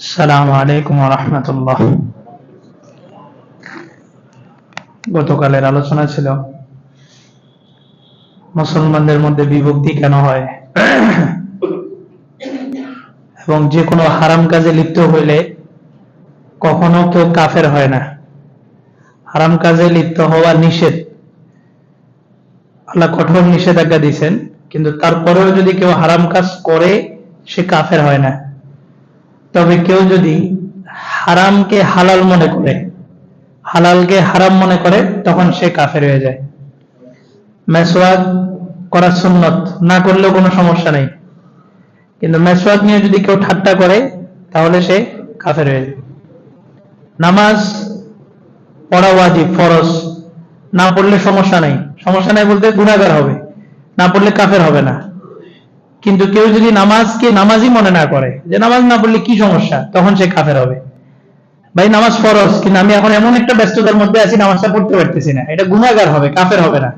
সালাম আলাইকুম রহমতুল্লাহ। গতকালের আলোচনা ছিল, মুসলমানদের মধ্যে বিভক্তি কেন হয়? এবং যে কোনো হারাম কাজে লিপ্ত হইলে কখনো কেউ কাফের হয় না। হারাম কাজে লিপ্ত হওয়া নিষেধ। আল্লাহ কঠোর নিষেধাজ্ঞা দিয়েছেন, কিন্তু তারপরেও যদি কেউ হারাম কাজ করে, সে কাফের হয় না। তবে কেউ যদি হারামকে হালাল মনে করে, হালালকে হারাম মনে করে, তখন সে কাফের হয়ে যায়। মেসওয়াক করা সুন্নত, না করলেও কোনো সমস্যা নেই। কিন্তু মেসওয়াক নিয়ে যদি কেউ ঠাট্টা করে, তাহলে সে কাফের হয়ে যায়। নামাজ পড়া ওয়াজিব, ফরজ। না পড়লে সমস্যা নেই। সমস্যা নাই বলতে গুণাগার হবে। না পড়লে কাফের হবে না। কিন্তু কেউ যদি নামাজকে নামাজই মনে না করে, যে নামাজ না পড়লে কি সমস্যা? তখন সে কাফের হবে। ভাই, নামাজ ফরজ, কিন্তু আমি এখন এমন একটা ব্যস্ততার মধ্যে আছি, নামাজটা পড়তে পারতেছি না। এটা গুণাগার হবে, কাফের হবে না।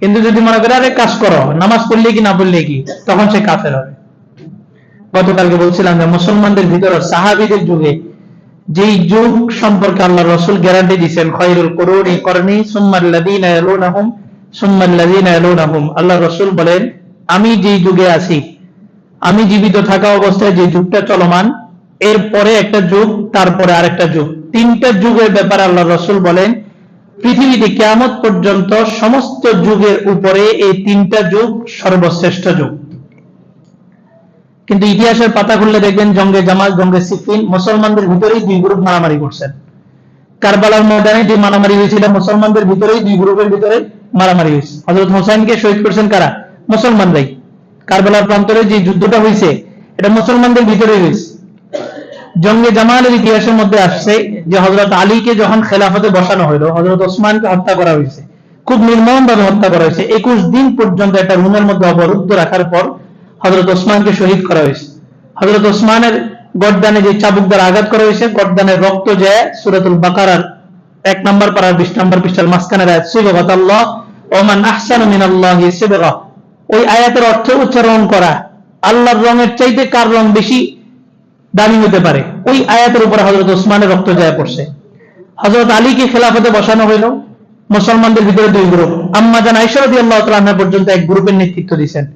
কিন্তু যদি মনে করে, আরে কাজ করো, নামাজ পড়লে কি, না পড়লে কি, তখন সে কাফের হবে। গতকালকে বলছিলাম যে মুসলমানদের ভিতরে সাহাবিদের যুগে যেই যুগ সম্পর্কে আল্লাহ রসুল গ্যারান্টি দিচ্ছেন খয়রুল করুনি সুম্মাল্লাদিন ইয়ালুনাহুম আল্লাহ রসুল বলেন আমি যেই যুগে আছি, আমি জীবিত থাকা অবস্থায় যে যুগটা চলমান এরপরে একটা যুগ, তারপরে আরেকটা যুগ। তিনটা যুগের ব্যাপারে আল্লাহ রসুল বলেন, পৃথিবীতে কেয়ামত পর্যন্ত সমস্ত যুগের উপরে এই তিনটা যুগ সর্বশ্রেষ্ঠ যুগ। কিন্তু ইতিহাসের পাতা খুললে দেখবেন জঙ্গে জামাল জঙ্গে সিফিন, মুসলমানদের ভিতরেই দুই গ্রুপ মারামারি করছেন। কারবালার ময়দানে যে মারামারি হয়েছিল, মুসলমানদের ভিতরেই দুই গ্রুপের ভিতরে মারামারি হয়েছে। হজরত হোসাইনকে শহীদ করছেন কারা? মুসলমানরাই। কারবালার প্রান্তরে যে যুদ্ধটা হয়েছে এটা মুসলমানদের ভিতরেই হয়েছে জঙ্গে জামালের ইতিহাসের মধ্যে আসছে যে হজরত আলীকে যখন খেলাফতে বসানো হলো হজরত ওসমানকে হত্যা করা হয়েছে খুব নির্মম ভাবে হত্যা করা হয়েছে একুশ দিন পর্যন্ত একটা রুমের মধ্যে অবরুদ্ধ রাখার পর হজরত ওসমানকে শহীদ করা হয়েছে হজরত ওসমানের গড্ডানে যে চাবুক দ্বারা আঘাত করা হয়েছে গড্ডানের রক্ত যে সুরাতুল বাকারার এক নম্বর পাড়ার বিশ নম্বর পৃষ্ঠার মাঝখানে রায় সুবগত আল্লাহ ওমান আহসানু মিনাল্লাহি সিবগা। ওই আয়াতের অর্থ উচ্চারণ করা। আল্লাহর রঙের চাইতে কার রং বেশি দামি হতে পারে? ওই আয়াতের উপরে হজরত ওসমানের রক্ত যায় পড়ছে। হজরত আলীকে খেলাফতে বসানো হইল। মুসলমানদের ভিতরে দুই গ্রুপ। আম্মা জান আইসারদি আল্লাহ তালা পর্যন্ত এক গ্রুপের নেতৃত্ব দিয়েছেন।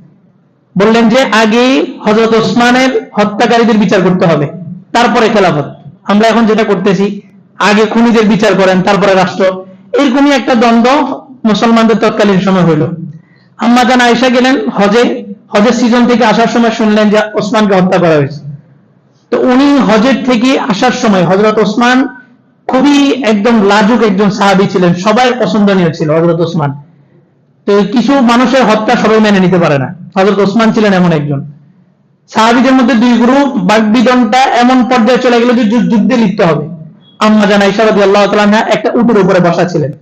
বললেন যে, আগে হজরত ওসমানের হত্যাকারীদের বিচার করতে হবে। তারপরে খেলাফত। আমরা এখন যেটা করতেছি, আগে খুনিদের বিচার করেন, তারপরে রাষ্ট্র। এরকমই একটা দ্বন্দ্ব মুসলমানদের তৎকালীন সময় হইল। আম্মা জান আয়সা গেলেন হজে। হজের সিজন থেকে আসার সময় শুনলেন যে ওসমানকে হত্যা করা হয়েছে। তো উনি হজের থেকে আসার সময় হজরত ওসমান খুবই একদম লাজুক একজন সাহাবি ছিলেন, সবাই পছন্দনীয় ছিল হজরত ওসমান। তো কিছু মানুষের হত্যা সবাই মেনে নিতে পারে না। হজরত ওসমান ছিলেন এমন একজন। সাহাবিদের মধ্যে দুই গ্রুপ বাগবিদনটা এমন পর্যায়ে চলে গেল যে যুদ্ধ- লিপ্ত হবে। আম্মা জানা ইসারদি আল্লাহ তালা একটা উটের উপরে বসা ছিলেন।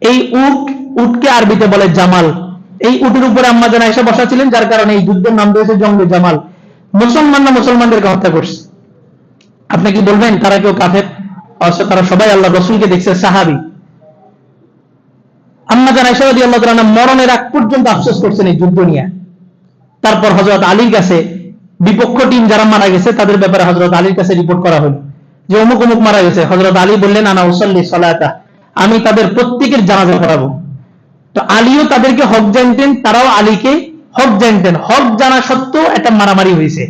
এই উট উটকে আরবিতে বলে জামাল। এই উটের উপরে আম্মা জানা এসে বসা ছিলেন যার কারণে এই যুদ্ধের নাম দিয়েছে জঙ্গে জামাল। মুসলমানরা মুসলমানদেরকে হত্যা করছে। আপনি কি বলবেন, তারা কেউ কাফের? অথচ তারা সবাই আল্লাহ রসুলকে দেখছে সাহাবি। আম্মা জানা এসে আল্লাহ তালা মরণের আগ পর্যন্ত আফসোস করছেন এই যুদ্ধ নিয়ে। তারপর হজরত আলীর কাছে বিপক্ষ টিম যারা মারা গেছে, তাদের ব্যাপারে হজরত আলীর কাছে রিপোর্ট করা হলো। যে অমুক অমুক মারা গেছে। হজরত আলী বললেন, আনা উসল্লি সলাতা। আমি তাদের প্রত্যেকের জানাজা করাবো তো আলীও তাদেরকে হক জানতেন, তারাও আলীকে হক জানতেন। হক জানা সত্ত্বেও একটা মারামারি হয়েছে।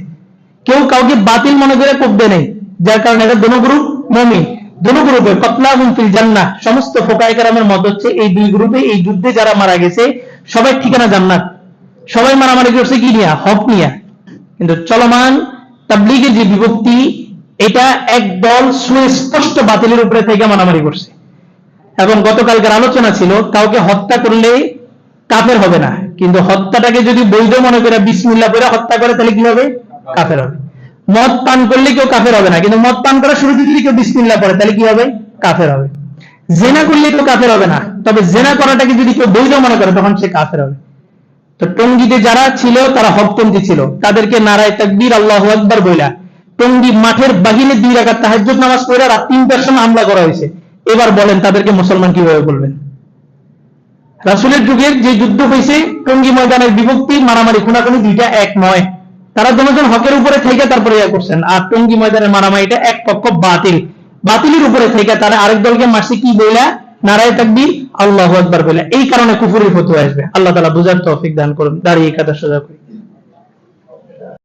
কেউ কাউকে বাতিল মনে করে করবে নেই, যার কারণে এটা দোনো গ্রুপ মমিন দোনো গ্রুপে কতলা ফিল জান্নাহ। সমস্ত ফোকায় কারামের মত হচ্ছে এই দুই গ্রুপে, এই যুদ্ধে যারা মারা গেছে, সবাই ঠিকানা জান্নাত। সবাই মারামারি করছে কি নিয়া? হক নিয়া। কিন্তু চলমান তাবলিগের যে বিভক্তি, এটা একদল সুস্পষ্ট বাতিলের উপরে থেকে মারামারি করছে। এবং গতকালকার আলোচনা ছিল, কাউকে হত্যা করলে কাফের হবে না। কিন্তু হত্যাটাকে যদি বৈধ মনে করে বিসমিল্লা করে হত্যা করে, তাহলে কি হবে? কাফের হবে। মদ পান করলে কেউ কাফের হবে না, কিন্তু মদ পান করার শুরুতে যদি কেউ বিসমিল্লা করে, তাহলে কি হবে? কাফের হবে। জেনা করলে কেউ কাফের হবে না, তবে জেনা করাটাকে যদি কেউ বৈধ মনে করে, তখন সে কাফের হবে। তো টঙ্গিতে যারা ছিল, তারা হকপন্থী ছিল। তাদেরকে নারায় তাকবীর আল্লাহ আকবর বইলা। টঙ্গি মাঠের বাহিরে দুই রাখার তাহাজ্জুদ নামাজ পড়ে রাত তিনটার সময় হামলা করা হয়েছে। এবার বলেন তাদেরকে মুসলমান কীভাবে বলবেন? রাসুলের যুগের যে যুদ্ধ হয়েছে, টঙ্গি ময়দানের বিভক্তি, মারামারি, খুনাখুনি দুইটা এক নয়। তারা দুজন হকের উপরে থেকে তারপরে ইয়া করছেন। আর টঙ্গি ময়দানের মারামারিটা এক পক্ষ বাতিল। বাতিলের উপরে থেকে তারা আরেক দলকে মারছে কি বইলা? নারায় তাকবীর, আল্লাহু আকবার বলে এই কারণে কুফুরের ফতোয়া আসবে। আল্লাহ তাআলা বুঝার তৌফিক দান করুন। দাঁড়িয়ে কাদা সোজা করি।